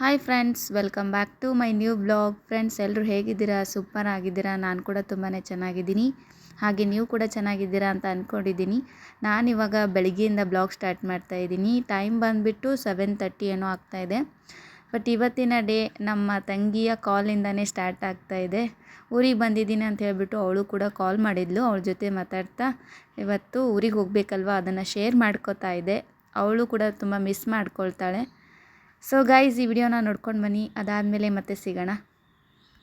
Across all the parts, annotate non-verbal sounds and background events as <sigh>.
Hi friends welcome back to my new blog friends ಎಲ್ಲರೂ ಹೇಗಿದ್ದೀರಾ? Super ಆಗಿದ್ದೀರಾ? ನಾನು ಕೂಡ ತುಂಬಾ ಚೆನ್ನಾಗಿದ್ದೀನಿ. ಹಾಗೆ ನೀವು ಕೂಡ ಚೆನ್ನಾಗಿದ್ದೀರಾ ಅಂತ ಅಂದ್ಕೊಂಡಿದ್ದೀನಿ ನಾನು ಇವಾಗ ಬೆಳಗ್ಗೆಯಿಂದ ಬ್ಲಾಗ್ ಸ್ಟಾರ್ಟ್ ಮಾಡ್ತಾ ಇದ್ದೀನಿ. ಟೈಮ್ ಬಂದುಬಿಟ್ಟು ಸೆವೆನ್ ತರ್ಟಿ ಏನೋ ಆಗ್ತಾಯಿದೆ ಬಟ್ ಇವತ್ತಿನ ಡೇ ನಮ್ಮ ತಂಗಿಯ ಕಾಲಿಂದನೇ ಸ್ಟಾರ್ಟ್ ಆಗ್ತಾ ಇದೆ. ಊರಿಗೆ ಬಂದಿದ್ದೀನಿ ಅಂತ ಹೇಳಿಬಿಟ್ಟು ಅವಳು ಕೂಡ ಕಾಲ್ ಮಾಡಿದ್ಲು. ಅವಳ ಜೊತೆ ಮಾತಾಡ್ತಾ ಇವತ್ತು ಊರಿಗೆ ಹೋಗಬೇಕಲ್ವ? ಅದನ್ನು ಶೇರ್ ಮಾಡ್ಕೋತಾ ಇದೆ. ಅವಳು ಕೂಡ ತುಂಬ ಮಿಸ್ ಮಾಡ್ಕೊಳ್ತಾಳೆ. ಸೊ ಗೈಸ್ ಈ ವಿಡಿಯೋನ ನೋಡ್ಕೊಂಡು ಬನ್ನಿ ಅದಾದಮೇಲೆ ಮತ್ತೆ ಸಿಗೋಣ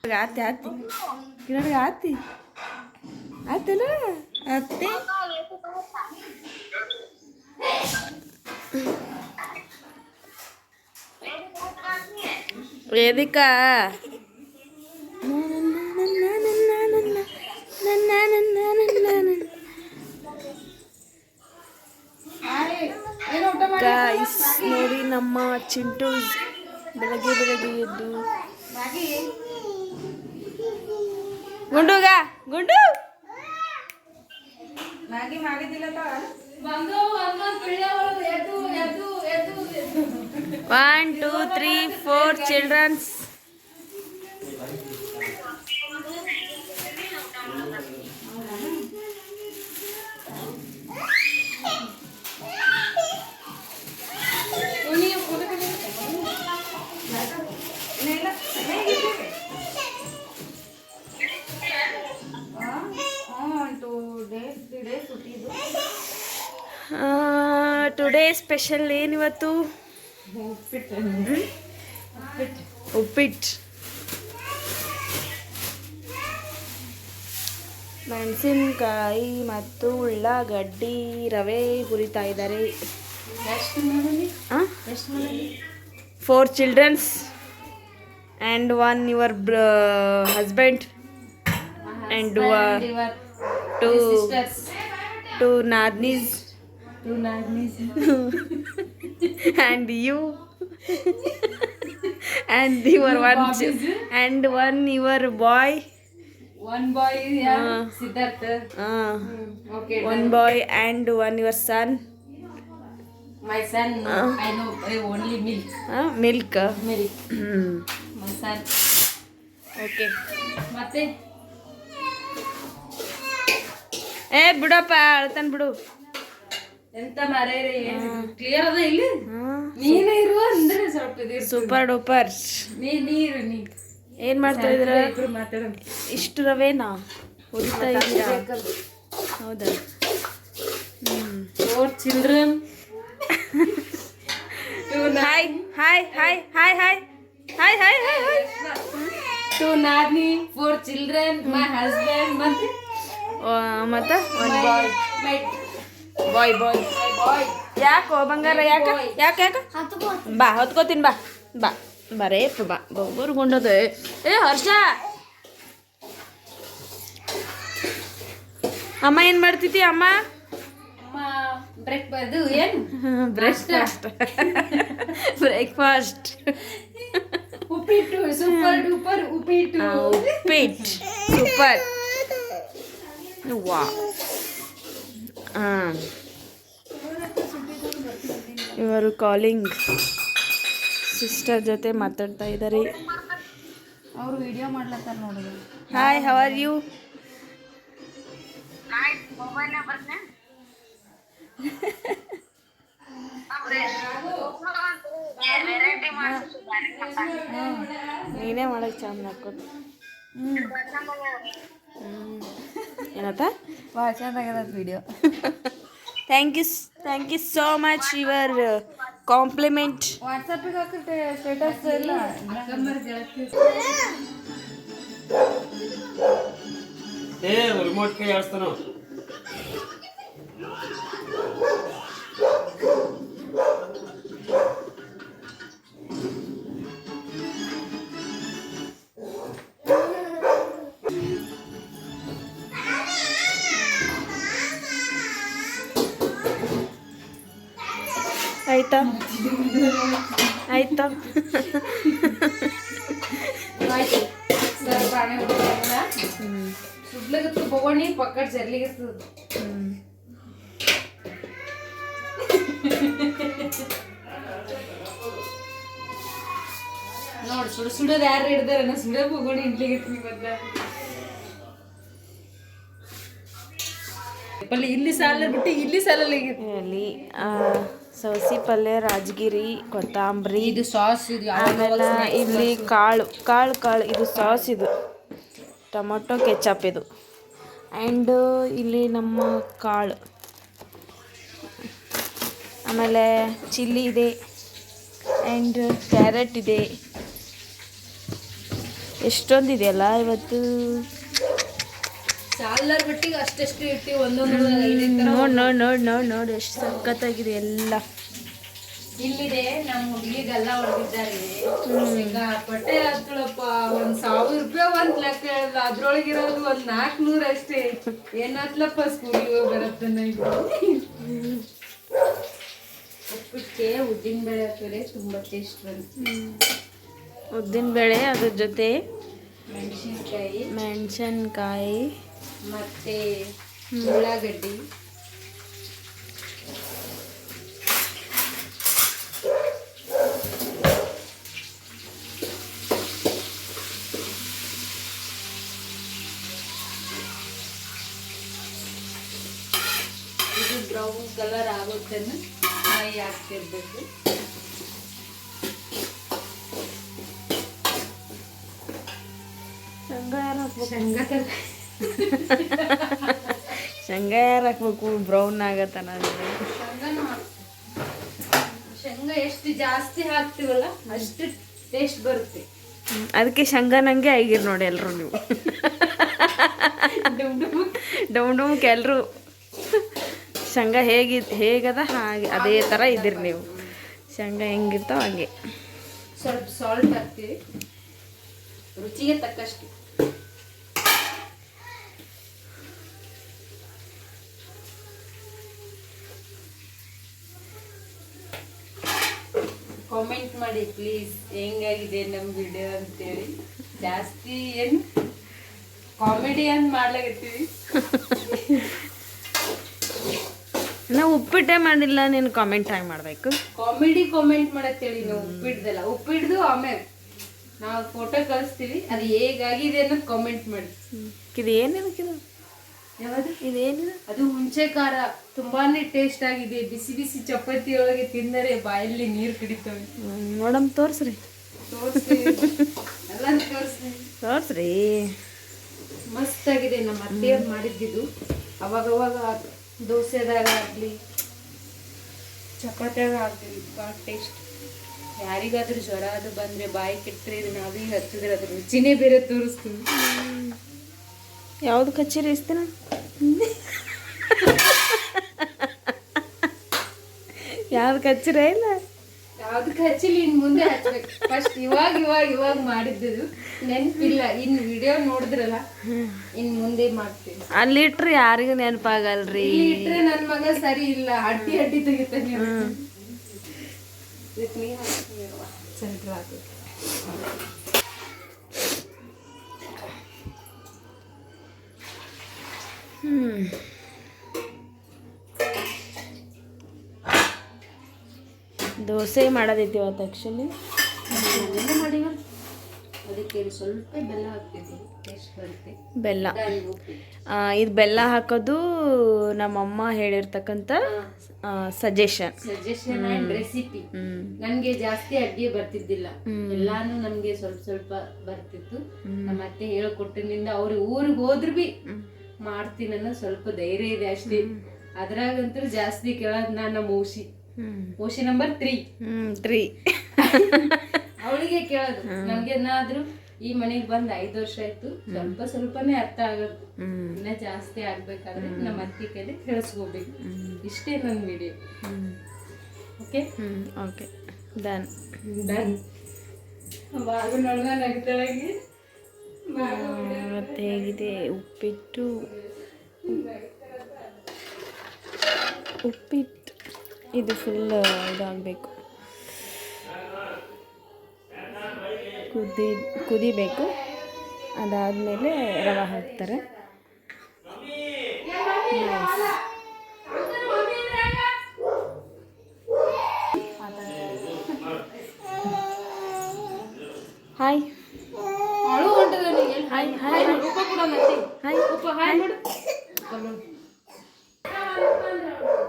ಆತಿ ಆತಿ ಕಿರಣ್ ಆತಿ ಏನಕ್ಕಾ ನನ್ನ ನನ್ನ ಗಾಯ್ಸ್ ನೋಡಿ ನಮ್ಮ ಚಿಂಟು ಬೆಳಗ್ಗೆ ಬೆಳಗ್ಗೆ ಎದ್ದು. ಗುಂಡುಗ ಗುಂಡು. One two three four children's today special ಏನಿವತ್ತು ಉಪ್ಪಿಟ್ಟು. ಮೆಣಸಿನ್ಕಾಯಿ ಮತ್ತು ಉಳ್ಳಾಗಡ್ಡಿ ರವೆ ಹುರಿತಾ ಇದ್ದಾರೆ. Four children's and one your husband and two two ನಾದ್ನೀಸ್ <laughs> and you <laughs> and your one ch- and one your boy One boy yeah, Uh. Siddharth. uh, Okay. one boy and one your son My son, Uh. I know I only milk. uh, milk Milk. Hmm. My son. okay ಮತ್ತೆ ಏ ಬಿಡಪ್ಪ ಅಳ್ತಾನ ಬಿಡು ಎಂತ ಮಾರೇರೆ clear ಅದ ಇಲ್ಲಿ? ನೀನು ಇರುವ ಅಂದ್ರೆ ಸ್ವಲ್ಪ ಇದು ಸೂಪರ್ ಡೂಪರ್. ನೀ ನೀರು ನೀ. ಏನ್ ಮಾಡ್ತಾ ಇದ್ರ ಇಬ್ರು ಮಾತಾಡೋಣ. ಇಷ್ಟು ರವೇನಾ? ಹುರಿತಾ ಇದ್ದೀರಾ? ಹೌದಾ? Four children. Hi hi hi hi hi hi hi hi hi two ನಾದ್ನಿ four children my husband ಮತ್ತೆ ಮತ್ತ? ಒನ್ ಬಾಯ್ ಮೈ ಬಾಯ್ ಬಾಯ್ ಮೈ ಬಾಯ್ ಯಾಕೋ ಬಂಗಾರ ಯಾಕ ಯಾಕೆ ಯಾಕ ಬಾ ಹೊತ್ಕೋತೀನಿ ಬಾ ಬಾ ಬರೇ ಬಾ ಬೊಬ್ಬರು ಗೊಂಡದ ಏ ಹರ್ಷ ಅಮ್ಮ ಏನು ಮಾಡ್ತಿದ್ದಿ ಅಮ್ಮ ಅಮ್ಮ ಬ್ರೇಕ್ ಅದು ಏನು ಬ್ರೇಕ್ಫಾಸ್ಟ್ ಬ್ರೇಕ್ಫಾಸ್ಟ್ ಉಪ್ಪಿಟ್ಟು ಸೂಪರ್ ಡೂಪರ್ ಉಪ್ಪಿಟ್ಟು ಉಪ್ಪಿಟ್ಟು ಸೂಪರ್ ವಾ ಹಾಂ. ಇವರು ಕಾಲಿಂಗ್ ಸಿಸ್ಟರ್ ಜೊತೆ ಮಾತಾಡ್ತಾ ಇದ್ದಾರೆ. ಅವರು ವಿಡಿಯೋ ಮಾಡ್ಲತ್ತಾರ ನೋಡಿ ಹಾಯ್ ಹೌ ಆರ್ ಯು ನೀನೇ ಮಾಡಕ್ಕೆ ಚಾಮ್ ಹಾಕೋದು ಏನತ್ತ ಭಾಳ ಚಂದಾಗದ video thank you thank you so much your compliment ವಾಟ್ಸಪ್ಪಿಗೆ ಹಾಕಿರ್ತೆ ಸ್ಟೇಟಸ್ ಎಲ್ಲ. ಏ ರಿಮೋಟ್ ಕೈ ಆಡಿಸ್ತಾನು? ಬೊಗೋಣಿ ನೋಡಿ ಸುಡು ಸುಡೋದು ಯಾರು ಹಿಡ್ದಾರ ನಾ ಸುಡೋಕ್ ಹೋಗೋಣ ಇಡ್ಲಿಗೆ ಬದ್ಲ ಪಲ್ಲೆ ಇಲ್ಲಿ ಸಾಲ ಬಿಟ್ಟು ಇಲ್ಲಿ ಸಾಲಲ್ಲಿ ಇಲ್ಲಿ ಆ, ಸೌಸಿ ಪಲ್ಯ ರಾಜಗಿರಿ ಕೊತ್ತಂಬರಿ ಇದು ಸಾಸ್ ಇದು ಆಮೇಲೆ ಇಲ್ಲಿ ಕಾಳು ಕಾಳು ಕಾಳು ಇದು ಸಾಸ್ ಇದು. ಟೊಮೊಟೊ ಕೆಚಪ್ ಇದು. ಆ್ಯಂಡ್ ಇಲ್ಲಿ ನಮ್ಮ ಕಾಳು. ಆಮೇಲೆ ಚಿಲ್ಲಿ ಇದೆ. ಆ್ಯಂಡ್ ಕ್ಯಾರೆಟ್ ಇದೆ. ಎಷ್ಟೊಂದು ಇದೆಯಲ್ಲ ಇವತ್ತು? ನೋಡಿ ನೋಡಿ ನೋಡಿ ನೋಡಿ ನೋಡಿ ಎಷ್ಟು ಸಖತ್ತಾಗಿದೆ ಎಲ್ಲ. ಇಲ್ಲಿದೆ ನಮ್ಮ ಹುಡುಗಿಗೆಲ್ಲ ಹೊಡೆದಿದ್ದಾರೆ. ಈಗ ಬಟ್ಟೆ ಹಾಕ್ಕೊಳಪ್ಪ ಒಂದ್ ಸಾವಿರ ರೂಪಾಯಿ ಒಂದ್ ಲೆಕ್ಕ ಹೇಳ್ದ ಅದ್ರೊಳಗಿರೋದು ಒಂದ್ ನಾಲ್ಕನೂರ ಅಷ್ಟೇ. ಏನ್ ಹತ್ಲಪ್ಪ ಸ್ಕೂಲಿಗೆ ಹೋಗಿ ಬರತ್ತನ್ನ ಉಪ್ಪಿಟ್ಟಿಗೆ ಉದ್ದಿನ ಬೇಳೆ ಹಾಕಿದ್ರೆ ತುಂಬಾ ಟೇಸ್ಟ್ ಬಂತು ಉದ್ದಿನ ಬೇಳೆ ಅದ್ರ ಜೊತೆ ಮೆಣಸಿನ್ಕಾಯಿ. ಮೆಣಸಿನ್ಕಾಯಿ. ಮತ್ತೆ ಉಳ್ಳಾಗಡ್ಡಿ ಇದು ಬ್ರೌನ್ ಕಲರ್ ಮೈ ಹಾಕ್ತಿರ್ಬೇಕು. ಶೇಂಗಾ ಯಾರು ಹಾಕ್ಬೇಕು? ಬ್ರೌನ್ ಆಗತ್ತನ ಶಂಗ ಎಷ್ಟು ಜಾಸ್ತಿ ಹಾಕ್ತಿವಲ್ಲ ಅಷ್ಟು ಟೇಸ್ಟ್ ಬರುತ್ತೆ. ಅದಕ್ಕೆ ಶೇಂಗಾ ನಂಗೆ ಆಗಿರ್ ನೋಡಿ ಎಲ್ಲರೂ ನೀವು. ಡಮ್ ಡಮ್ಗೆ ಎಲ್ಲರೂ ಶೇಂಗಾ ಹೇಗಿ ಹೇಗದ ಹಾಗೆ ಅದೇ ಥರ ಇದ್ದೀರಿ ನೀವು. ಶೇಂಗ ಹೆಂಗಿರ್ತಾವ ಹಂಗೆ. ಸ್ವಲ್ಪ ಸಾಲ್ಟ್ ಹಾಕ್ತೀವಿ. ರುಚಿಗೆ ತಕ್ಕಷ್ಟು. ಕಾಮೆಂಟ್ ಮಾಡಿ ಪ್ಲೀಸ್ ಹೆಂಗಾಗಿದೆ ನಮ್ಮ ವಿಡಿಯೋ ಅಂತೇಳಿ. ಜಾಸ್ತಿ ಏನು ಕಾಮಿಡಿ ಅಂತ ಮಾಡ್ಲಾಗತ್ತೀವಿ <laughs> ನಾವು ಉಪ್ಪಿಟ್ಟೆ ಮಾಡಿಲ್ಲ ನೀನು ಕಾಮೆಂಟ್ ಹಾಗೆ ಮಾಡಬೇಕು. ಕಾಮಿಡಿ ಕಾಮೆಂಟ್ ಮಾಡತ್ತೇಳಿ ನೀವು ಉಪ್ಪಿಡ್ದಲ್ಲ ಉಪ್ಪಿಡ್ದು ಆಮೇಲೆ ನಾವು ಫೋಟೋ ಕಳಿಸ್ತೀವಿ ಅದು ಹೇಗಾಗಿದೆ ಅನ್ನೋದು ಕಾಮೆಂಟ್ ಮಾಡಿ. ಇದು ಏನಿದೆ ಇದು ಯಾವುದು? ಇದೇನಿದೆ ಅದು ಹುಂಚೆ ಖಾರ. ತುಂಬಾನೇ ಟೇಸ್ಟ್ ಆಗಿದೆ. ಬಿಸಿ ಬಿಸಿ ಚಪಾತಿ ಒಳಗೆ ತಿಂದರೆ ಬಾಯಲ್ಲಿ ನೀರು ಕುಡಿತವೆ. ನೋಡಮ್ ತೋರ್ಸ್ರಿ. ತೋರಿಸ್ತೀವಿ ಎಲ್ಲ ತೋರಿಸ್ತೀವಿ ತೋರಿಸ್ರಿ. ಮಸ್ತ್ ಆಗಿದೆ ನಮ್ಮ ಅತ್ತೆಯವ್ರು ಮಾಡಿದ್ದಿದ್ದು ಅವಾಗ ಅವಾಗ ದೋಸೆದಾಗ ಆಗಲಿ ಚಪಾತಿಯಾಗ ಆಗ್ಲಿ ಭಾಳ ಟೇಸ್ಟ್ ಯಾರಿಗಾದ್ರೂ ಜ್ವರ ಅದು ಬಂದರೆ ಬಾಯಿ ಕೆಟ್ಟರೆ ಇದು ನಾವೀಗ ಹಚ್ಚಿದ್ರೆ ಅದ್ರ ರುಚಿನೇ ಬೇರೆ ತೋರಿಸ್ತೀವಿ ಯಾವ್ದು ಕಚೇರಿ ಇಸ್ತೀನ? <laughs> ಯಾವ್ದು ಕಚ್ಚಿರ ಇಲ್ಲ? ಯಾವ್ದಕ್ಕೆ ಹಚ್ಚಿಲ್ಲ ಇನ್ ಮುಂದೆ ಹಚ್ಬೇಕು. ಫಸ್ಟ್ ಇವಾಗ ಇವಾಗ ಇವಾಗ ಮಾಡಿದ್ದು ನೆನಪಿಲ್ಲ. ಇನ್ ವಿಡಿಯೋ ನೋಡಿದ್ರಲ್ಲ ಇನ್ ಮುಂದೆ ಮಾಡ್ತೀನಿ. ಅಲ್ಲಿ ಅಲ್ಲಿಟ್ರೆ ಯಾರಿಗೂ ನೆನಪಾಗಲ್ರಿ. ಇಲ್ಲಿ ಇಟ್ರೆ ನನ್ ಮಗ ಸರಿ ಇಲ್ಲ. ಅಡ್ಡಿ ಅಡ್ಡಿ ತೆಗಿತಾನೆ. ಸೆಂಟ್ರ್ ಹಾಕು. ಹ್ಮ್. ದೋಸೆ ಮಾಡೋದೈತಿ ಅವತ್ತು ಆ್ಯಕ್ಚುಲಿ ಅದಕ್ಕೆ ಸ್ವಲ್ಪ ಬೆಲ್ಲ ಬರುತ್ತೆ. ಬೆಲ್ಲ. ಇದು ಬೆಲ್ಲ ಹಾಕೋದು ನಮ್ಮಮ್ಮ ಹೇಳಿರ್ತಕ್ಕಂಥ ಸಜೆಷನ್ ಸಜೆಷನ್ ಅಂಡ್ ರೆಸಿಪಿ ನನಗೆ ಜಾಸ್ತಿ ಅಡುಗೆ ಬರ್ತಿದ್ದಿಲ್ಲ. ಎಲ್ಲಾನು ನಮಗೆ ಸ್ವಲ್ಪ ಸ್ವಲ್ಪ ಬರ್ತಿತ್ತು. ನಮ್ಮ ಅತ್ತೆ ಹೇಳ್ಕೊಟ್ಟಿನಿಂದ ಅವ್ರು ಊರಿಗೆ ಹೋದ್ರು ಬಿ ಮಾಡ್ತೀನಿ ಅನ್ನೋ ಸ್ವಲ್ಪ ಧೈರ್ಯ ಇದೆ ಅಷ್ಟೇ. ಅದ್ರಾಗಂತೂ ಜಾಸ್ತಿ ಕೇಳೋದು ನಾನು ನಮ್ಮ ಓಶಿ ನಂಬರ್ ತ್ರೀ. ತ್ರೀ. ಅವಳಿಗೆ ಕೇಳೋದು. ನಮ್ಗೆ ಏನಾದ್ರು ಈ ಮನೆಗೆ ಬಂದ್ ಐದು ವರ್ಷ ಆಯ್ತು ಸ್ವಲ್ಪ ಸ್ವಲ್ಪನೇ ಅರ್ಥ ಆಗೋದು. ಇನ್ನ ಜಾಸ್ತಿ ಆಗ್ಬೇಕಾದ್ರೆ ನಮ್ಮ ಅತ್ತಿ ಕೈಲಿ ಕೇಳಿಸ್ಕೋಬೇಕು. ಇಷ್ಟೇ ನನ್ನ video. Okay okay done done ಬಾಗು ನೋಡ್ದ ನಗ್ತಾಳಂಗೆ? ಮತ್ತೆ ಹೇಗಿದೆ? ಉಪ್ಪಿಟ್ಟು. ಉಪ್ಪಿಟ್ಟು. ಇದು ಫುಲ್ ಇದಾಗಬೇಕು. ಕುದಿ ಕುದಿಬೇಕು. ಅದಾದಮೇಲೆ ರವೆ ಹಾಕ್ತಾರೆ. ಹಾಯ್ ಹಾಯ್ ಹಾಯ್ ಹಾಯ್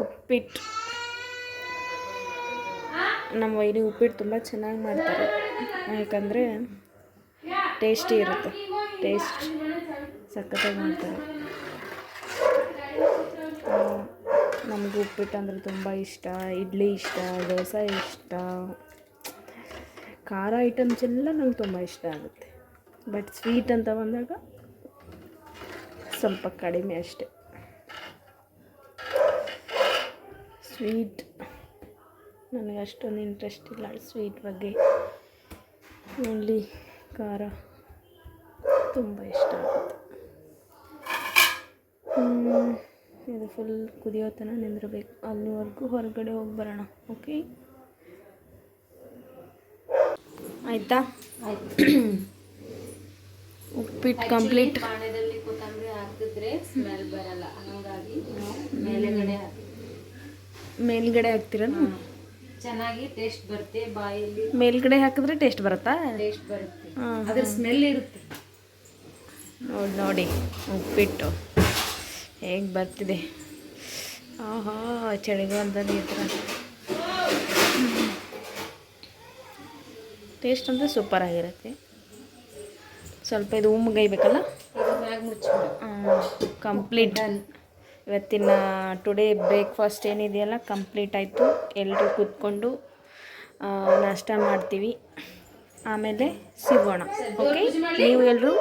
ಉಪ್ಪಿಟ್ಟು. ನಮ್ಮ ವೈನಿ ಉಪ್ಪಿಟ್ಟು ತುಂಬ ಚೆನ್ನಾಗಿ ಮಾಡ್ತಾರೆ. ಯಾಕಂದರೆ ಟೇಸ್ಟಿ ಇರುತ್ತೆ. ಟೇಸ್ಟ್ ಸಖತ್ತಾಗಿ ಮಾಡ್ತಾರೆ. ನಮಗೆ ಉಪ್ಪಿಟ್ಟು ಅಂದರೆ ತುಂಬ ಇಷ್ಟ. ಇಡ್ಲಿ ಇಷ್ಟ, ದೋಸೆ ಇಷ್ಟ. ಖಾರ ಐಟಮ್ಸ್ ಎಲ್ಲ ನಂಗೆ ತುಂಬ ಇಷ್ಟ ಆಗುತ್ತೆ. ಬಟ್ ಸ್ವೀಟ್ ಅಂತ ಬಂದಾಗ ಸ್ವಲ್ಪ ಕಡಿಮೆ ಅಷ್ಟೆ. ಸ್ವೀಟ್ ನನಗೆ ಅಷ್ಟೊಂದು ಇಂಟ್ರೆಸ್ಟ್ ಇಲ್ಲ ಸ್ವೀಟ್ ಬಗ್ಗೆ. ಓನ್ಲಿ ಖಾರ ತುಂಬ ಇಷ್ಟ ಆಗುತ್ತೆ. ಇದು ಫುಲ್ ಕುದಿಯೋ ತನಕ ನಿಂದಿರಬೇಕು. ಅಲ್ಲಿವರೆಗೂ ಹೊರಗಡೆ ಹೋಗಿ ಬರೋಣ ಓಕೆ ಆಯಿತಾ? ಉಪ್ಪಿಟ್ಟು ಕಂಪ್ಲೀಟ್ ಕೊತ್ತಂಬರಿ ಹಾಕಿದ್ರೆ ಸ್ಮೆಲ್ ಬರಲ್ಲ. ಹಾಗಾಗಿ ಮೇಲೆಗಡೆ ಮೇಲ್ಗಡೆ ಚೆನ್ನಾಗಿ ಟೇಸ್ಟ್ ಬರುತ್ತೆ ಬಾಯಲ್ಲಿ ಮೇಲ್ಗಡೆ ಹಾಕಿದ್ರೆ ಟೇಸ್ಟ್ ಬರುತ್ತಾ? ಟೇಸ್ಟ್ ಬರುತ್ತೆ. ಅದ್ರ ಸ್ಮೆಲ್ ಇರುತ್ತೆ. ನೋಡಿ ನೋಡಿ ಉಪ್ಪಿಟ್ಟು. ಹೇಗೆ ಬರ್ತಿದೆ? ಆಹಾ ಚಳಿಗಾಲದಲ್ಲಿ ಈ ಥರ. ಟೇಸ್ಟ್ ಅಂದರೆ ಸೂಪರ್ ಆಗಿರುತ್ತೆ. ಸ್ವಲ್ಪ ಇದು ಮ್ಯಾಗ ಮುಚ್ಚಿಬಿಡು. ಕಂಪ್ಲೀಟ್ ಇವತ್ತಿನ ಟುಡೇ ಬ್ರೇಕ್ಫಾಸ್ಟ್ ಏನಿದೆಯಲ್ಲ ಕಂಪ್ಲೀಟ್ ಆಯಿತು. ಎಲ್ಲರೂ ಕೂತ್ಕೊಂಡು ನಾಷ್ಟ ಮಾಡ್ತೀವಿ. ಆಮೇಲೆ ಸಿಗೋಣ ಓಕೆ ನೀವು ಎಲ್ಲರೂ